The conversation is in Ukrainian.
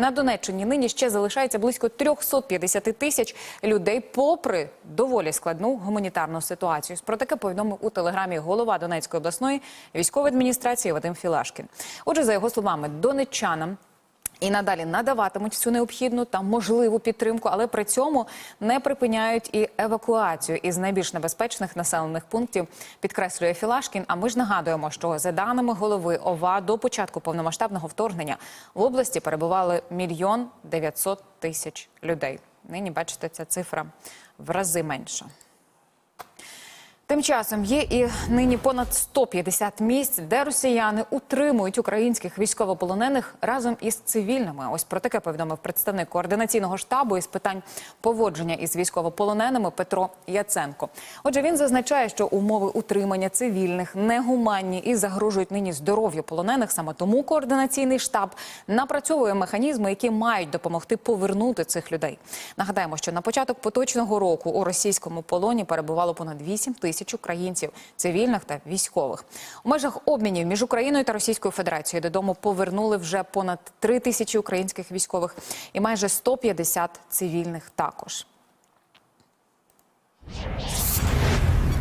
На Донеччині нині ще залишається близько 350 тисяч людей, попри доволі складну гуманітарну ситуацію. Про таке повідомив у телеграмі голова Донецької обласної військової адміністрації Вадим Філашкін. Отже, за його словами, донеччанам і надалі надаватимуть всю необхідну та можливу підтримку, але при цьому не припиняють і евакуацію із найбільш небезпечних населених пунктів, підкреслює Філашкін. А ми ж нагадуємо, що за даними голови ОВА до початку повномасштабного вторгнення в області перебували мільйон дев'ятсот тисяч людей. Нині бачите, ця цифра в рази менша. Тим часом є і нині понад 150 місць, де росіяни утримують українських військовополонених разом із цивільними. Ось про таке повідомив представник координаційного штабу із питань поводження із військовополоненими Петро Яценко. Отже, він зазначає, що умови утримання цивільних негуманні і загрожують нині здоров'ю полонених. Саме тому координаційний штаб напрацьовує механізми, які мають допомогти повернути цих людей. Нагадаємо, що на початок поточного року у російському полоні перебувало понад 8 тисяч українців, цивільних та військових. У межах обмінів між Україною та Російською Федерацією додому повернули вже понад 3 тисячі українських військових і майже 150 цивільних також.